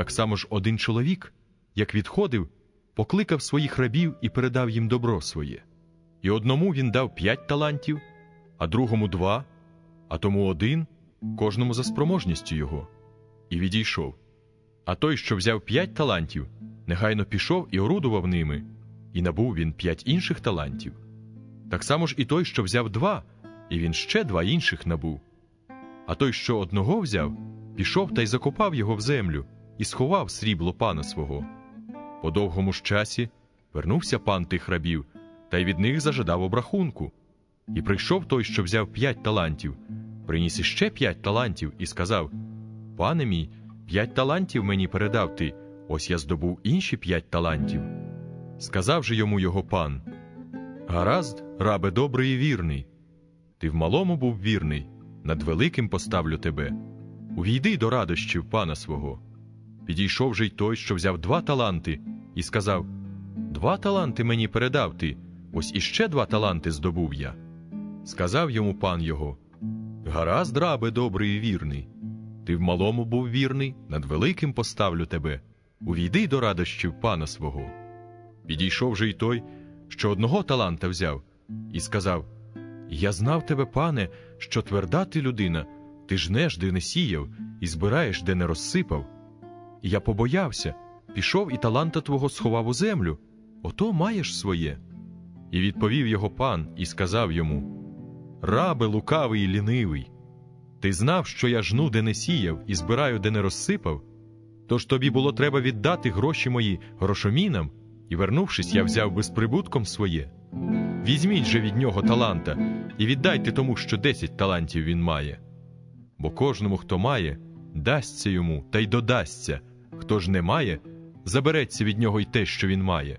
Так само ж один чоловік, як відходив, покликав своїх рабів і передав їм добро своє. І одному він дав п'ять талантів, а другому два, а тому один, кожному за спроможністю його, і відійшов. А той, що взяв п'ять талантів, негайно пішов і орудував ними, і набув він п'ять інших талантів. Так само ж і той, що взяв два, і він ще два інших набув. А той, що одного взяв, пішов та й закопав його в землю і сховав срібло пана свого. По довгому ж часі вернувся пан тих рабів, та й від них зажадав обрахунку. І прийшов той, що взяв п'ять талантів, приніс іще п'ять талантів і сказав: Пане мій, п'ять талантів мені передав ти, ось я здобув інші п'ять талантів. Сказав же йому його пан: Гаразд, рабе добрий і вірний. Ти в малому був вірний, над великим поставлю тебе. Увійди до радощів пана свого. Підійшов же й той, що взяв два таланти, і сказав: Два таланти мені передав ти, ось іще два таланти здобув я. Сказав йому пан його: Гаразд, рабе добрий і вірний. Ти в малому був вірний, над великим поставлю тебе. Увійди до радощів пана свого. Підійшов же й той, що одного таланта взяв, і сказав: Я знав тебе, пане, що тверда ти людина, ти жнеш, де не сіяв, і збираєш, де не розсипав. Я побоявся, пішов і таланта твого сховав у землю, ото маєш своє. І відповів його пан і сказав йому: Рабе лукавий і лінивий, ти знав, що я жну, де не сіяв, і збираю, де не розсипав. Тож тобі було треба віддати гроші мої грошомінам, і, вернувшись, я взяв безприбутком своє. Візьміть же від нього таланта, і віддайте тому, що десять талантів він має. Бо кожному, хто має, дасться йому та й додасться, хто ж не має, забереться від нього й те, що він має.